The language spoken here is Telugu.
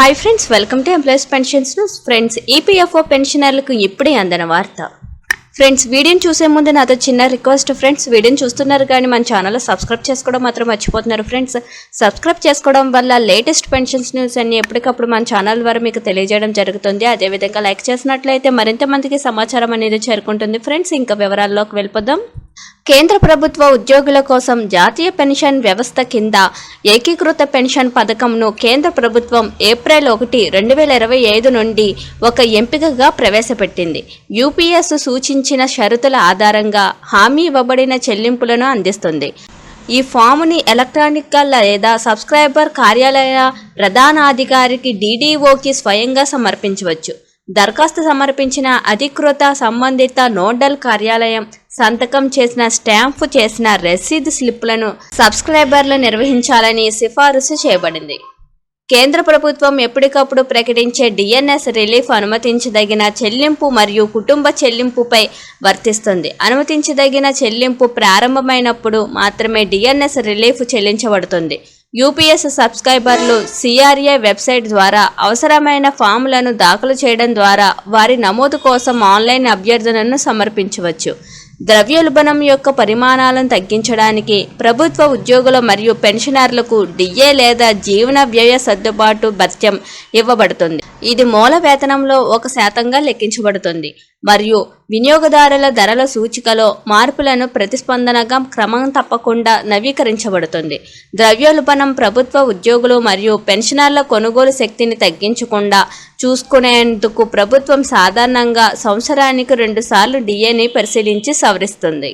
Hi friends welcome to employees pensions news friends EPFO పెన్షనర్లకు ఇప్పుడే అందిన వార్త. ఫ్రెండ్స్ వీడియోని చూసే ముందు నాతో చిన్న రిక్వెస్ట్ ఫ్రెండ్స్ వీడియోని చూస్తున్నారు కానీ మన ఛానల్లో సబ్స్క్రైబ్ చేసుకోవడం మాత్రం మర్చిపోతున్నారు ఫ్రెండ్స్ సబ్స్క్రైబ్ చేసుకోవడం వల్ల లేటెస్ట్ పెన్షన్స్ న్యూస్ అన్ని ఎప్పటికప్పుడు మన ఛానల్ ద్వారా మీకు తెలియజేయడం జరుగుతుంది. అదేవిధంగా లైక్ చేసినట్లయితే మరింత మందికి సమాచారం అనేది చేరుకుంటుంది ఫ్రెండ్స్ ఇంకా వివరాల్లోకి వెళ్ళిపోదాం. కేంద్ర ప్రభుత్వ ఉద్యోగుల కోసం జాతీయ పెన్షన్ వ్యవస్థ కింద ఏకీకృత పెన్షన్ పథకంను కేంద్ర ప్రభుత్వం ఏప్రిల్ ఒకటి రెండు వేల ఇరవై ఐదు నుండి ఒక ఎంపికగా ప్రవేశపెట్టింది. యూపీఎస్ సూచించిన షరతుల ఆధారంగా హామీ ఇవ్వబడిన చెల్లింపులను అందిస్తుంది. ఈ ఫాముని ఎలక్ట్రానిక్గా లేదా సబ్స్క్రైబర్ కార్యాలయ ప్రధానాధికారికి డీడీఓకి స్వయంగా సమర్పించవచ్చు. దరఖాస్తు సమర్పించిన అధికృత సంబంధిత నోడల్ కార్యాలయం సంతకం చేసిన స్టాంపు చేసిన రసీదు స్లిప్లను సబ్స్క్రైబర్లు నిర్వహించాలని సిఫారసు చేయబడింది. కేంద్ర ప్రభుత్వం ఎప్పటికప్పుడు ప్రకటించే డిఎన్ఎస్ రిలీఫ్ అనుమతించదగిన చెల్లింపు మరియు కుటుంబ చెల్లింపుపై వర్తిస్తుంది. అనుమతించదగిన చెల్లింపు ప్రారంభమైనప్పుడు మాత్రమే డిఎన్ఎస్ రిలీఫ్ చెల్లించబడుతుంది. యూపీఎస్ సబ్స్క్రైబర్లు సిఆర్ఏ వెబ్సైట్ ద్వారా అవసరమైన ఫామ్లను దాఖలు చేయడం ద్వారా వారి నమోదు కోసం ఆన్లైన్ అభ్యర్థనను సమర్పించవచ్చు. ద్రవ్యోల్బణం యొక్క పరిమాణాలను తగ్గించడానికి ప్రభుత్వ ఉద్యోగుల మరియు పెన్షనర్లకు డిఏ లేదా జీవన వ్యయ సర్దుబాటు భత్యం ఇవ్వబడుతుంది. ఇది మూల వేతనంలో ఒక శాతంగా లెక్కించబడుతుంది. మరియు వినియోగదారుల ధరల సూచికలో మార్పులను ప్రతిస్పందనగా క్రమం తప్పకుండా నవీకరించబడుతుంది. ద్రవ్యోల్బణం ప్రభుత్వ ఉద్యోగులు మరియు పెన్షనర్ల కొనుగోలు శక్తిని తగ్గించకుండా చూసుకునేందుకు ప్రభుత్వం సాధారణంగా సంవత్సరానికి రెండుసార్లు డిఏని పరిశీలించి సవరిస్తుంది.